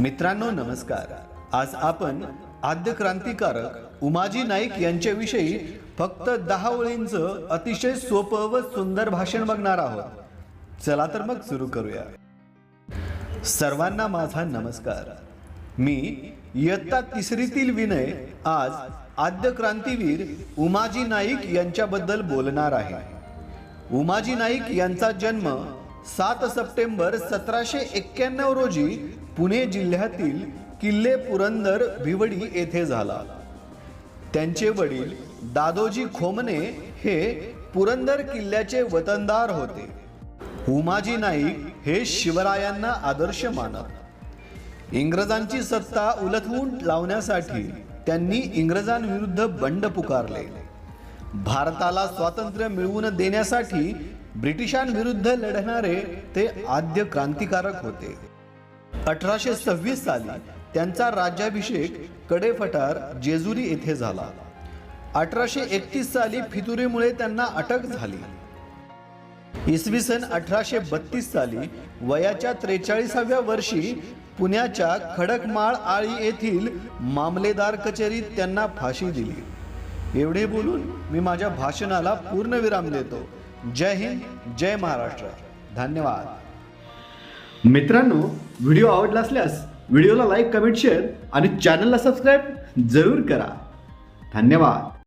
मित्रांनो नमस्कार. आज आपण आद्य क्रांतिकारक उमाजी नाईक यांच्याविषयी फक्त दहा ओळींचं अतिशय सोपं व सुंदर भाषण बघणार आहोत. चला तर मग सुरू करूया. सर्वांना माझा नमस्कार. मी इयत्ता तिसरीतील विनय आज आद्य क्रांतीवीर उमाजी नाईक यांच्याबद्दल बोलणार आहे. उमाजी नाईक यांचा जन्म सात सप्टेंबर सतराशे एक्क्याण्णव रोजी पुणे जिल्ह्यातील किल्ले पुरंदर भिवडी येथे झाला. त्यांचे वडील दादोजी खोमने हे पुरंदर किल्ल्याचे वतनदार होते. उमाजी नाईक हे शिवरायांना आदर्श मानत. इंग्रजांची सत्ता उलथवून लावण्यासाठी त्यांनी इंग्रजांविरुद्ध बंड पुकारले. भारताला स्वातंत्र्य मिळवून देण्यासाठी ब्रिटिशांविरुद्ध लढणारे ते आद्य क्रांतिकारक होते. अठराशे सव्वीस साली त्यांचा राज्याभिषेक कडेफटार जेजुरी येथे झाला. अठराशे एकतीस साली फितुरीमुळे त्यांना अटक झाली. इसवी सन अठराशे बत्तीस साली वयाच्या त्रेचाळीसाव्या वर्षी पुण्याच्या खडकमाळ आळी येथील मामलेदार कचेरीत त्यांना फाशी दिली. एवढे बोलून मी माझ्या भाषणाला पूर्णविराम देतो. जय हिंद जय महाराष्ट्र. धन्यवाद. मित्रांनो व्हिडिओ आवडला असल्यास व्हिडिओला लाईक कमेंट शेअर आणि चॅनलला सबस्क्राईब जरूर करा. धन्यवाद.